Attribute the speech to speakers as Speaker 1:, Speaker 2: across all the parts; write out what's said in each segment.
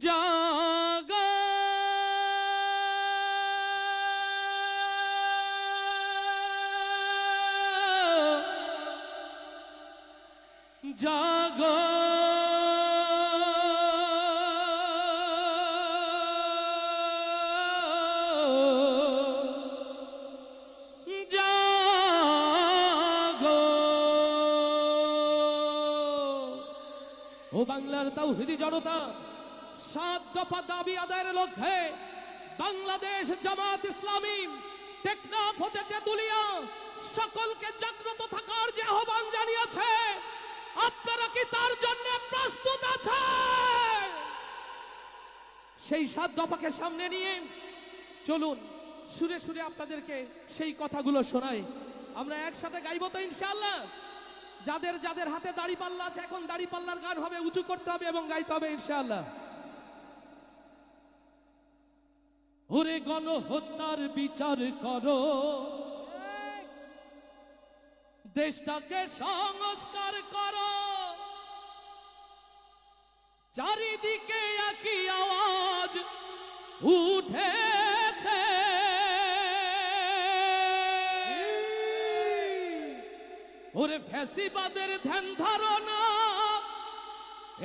Speaker 1: জাগো। জাগো। বাংলার তাওহিদি জনতা সাত দফা দাবি আদায়ের লক্ষ্যে বাংলাদেশ জামাত ইসলামী টেকনাফ হতে তেতুলিয়া সকলকে জাগ্রত থাকার যে আহ্বান জানিয়েছে, আপনারা কি তার জন্য প্রস্তুত আছেন? সেই সাত দফাকে সামনে নিয়ে চলুন, সুরে সুরে আপনাদেরকে সেই কথাগুলো শোনাই। আমরা একসাথে গাইব তো ইনশাল্লাহ যাদের যাদের হাতে দাড়ি পাল্লা আছে, এখন দাড়ি পাল্লার গান হবে উঁচু করতে হবে এবং গাইতে হবে ইনশাআল্লাহ। ওরে গণহত্যার বিচার করো। দেশটাকে সংস্কার করো। চারিদিকে একই আওয়াজ উঠেছে। ওরে ফ্যাসিবাদের ধ্যান ধারণা,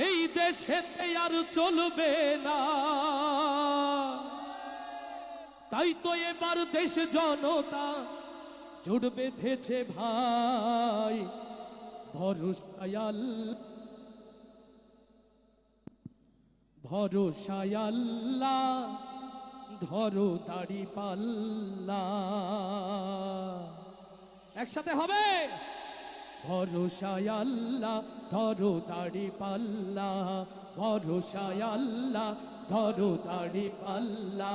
Speaker 1: এই দেশেতে আর চলবে না। তাই তো এবার দেশ জনতা জোট বেঁধেছে ভাই। ভরসায়াল, ভরসায়াল্লা, ধরো দাড়ি পাল্লা। একসাথে হবে? ভরসায় আল্লাহ, ধরো দাড়ি পাল্লা। ভরসায় আল্লাহ, ধরো দাড়ি পাল্লা।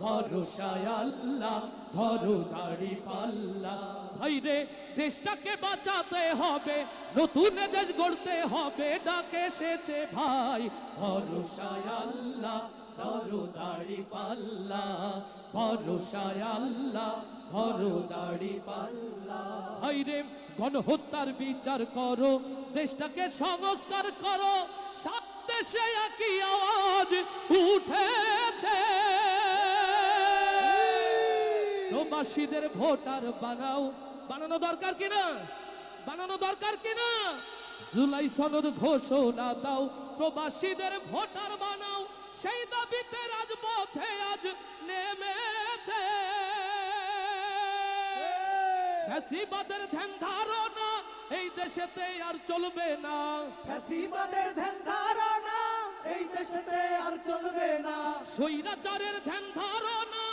Speaker 1: ভরসায় আল্লাহ, ধরো দাড়ি পাল্লা। ভাই রে দেশটাকে বাঁচাতে হবে, নতুন দেশ গড়তে হবে, ডাকে এসেছে ভাই। ভরসায় আল্লাহ, ধরো দাড়ি পাল্লা। ভরসায় আল্লাহ, ধরো দাড়ি পাল্লা। ভাই রে গণহত্যার বিচার করো, দেশটাকে সংস্কার করো। সব দেশে একই আওয়াজ উঠেছে। প্রবাসীদের ভোটার বানাও। বানানো দরকার কিনা? বানানো দরকার কিনা? জুলাই সনদ ঘোষণা দাও, প্রবাসীদের ভোটার বানাও। সেই দাবিতে রাজপথে আজ নেমেছে ফ্যাসিবাদের ধ্যান ধারণা এই দেশেতে আর চলবে না।
Speaker 2: ফ্যাসিবাদের ধ্যান ধারণা এই দেশেতে আর চলবে না।
Speaker 1: স্বৈরাচারের ধ্যান ধারণা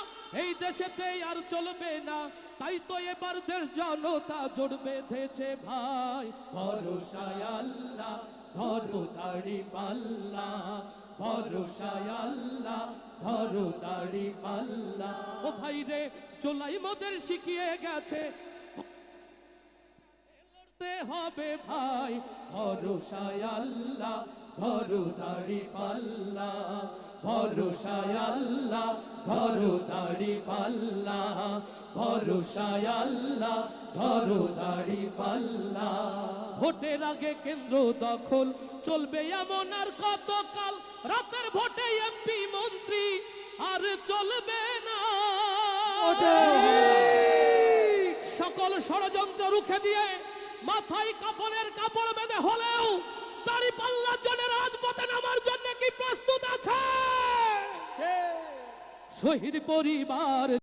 Speaker 1: এই দেশেতে আর চলবে না। তাই তো এবার দেশ জনতা জোট বেঁধেছে ভাই। ভরসায় আল্লাহ ধরো পাল্লা। ভরসায় আল্লাহ ধরো পাল্লা। ও ভাই রে চোলাই মোদের শিখিয়ে গেছে লড়তে হবে ভাই। ভরসায় আল্লাহ ধরো দাড়ি পাল্লা। ভরসায় আল্লাহ ধরো দাড়ি পাল্লা। ভরসায় আল্লাহ ধরো দাড়ি পাল্লা। ভোটের আগে কেন্দ্র দখল চলবে এমন আর কতকাল? রাতের ভোটে এমপি মন্ত্রী আর চলবে না। সকল ষড়যন্ত্র রুখে দিয়ে মাথায় কাপড়ের কাপড় বেঁধে হলেও তারি পাল্লার জন্য রাজপথে নামার জন্য কি প্রস্তুত আছে? শহীদ পরিবার